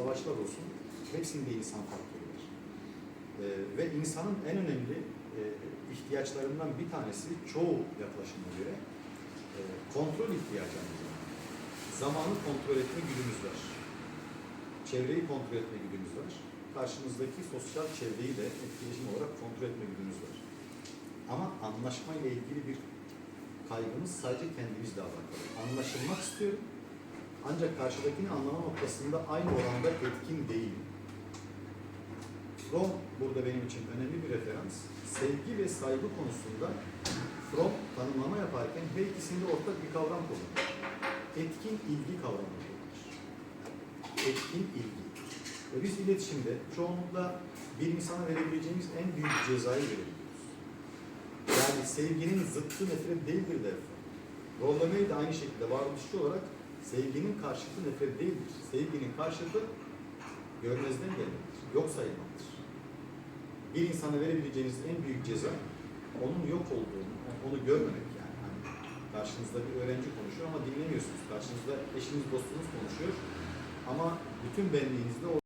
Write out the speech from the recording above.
savaşlar olsun hepsinde insan faktörü var. Ee, ve insanın en önemli e, ihtiyaçlarından bir tanesi çoğu yaklaşıma göre e, kontrol ihtiyacı. Zamanı kontrol etme güdümüz var. Çevreyi kontrol etme güdümüz var. Karşımızdaki sosyal çevreyi de etkileşim olarak kontrol etme güdümüz var. Ama anlaşma ile ilgili bir kaygımız sadece kendimizle alakalı. Anlaşılmak istiyorum. Ancak karşıdakini anlama noktasında aynı oranda etkin değil. Fromm burada benim için önemli bir referans. Sevgi ve saygı konusunda Fromm tanımlama yaparken her ikisinde ortak bir kavram kullanır. Etkin ilgi kavramı kullanır. Etkin ilgi. Ve biz iletişimde çoğunlukla bir insana verebileceğimiz en büyük cezayı verebiliyoruz. Yani sevginin zıttı nefret değildir der. Rollemey de aynı şekilde varoluşçu olarak sevginin karşıtı nefret değildir. Sevginin karşıtı görmezden gelmektir, yok sayılmaktır. Bir insana verebileceğiniz en büyük ceza onun yok olduğunu, onu görmemek yani. Hani karşınızda bir öğrenci konuşuyor ama dinlemiyorsunuz. Karşınızda eşiniz, dostunuz konuşuyor ama bütün benliğinizde o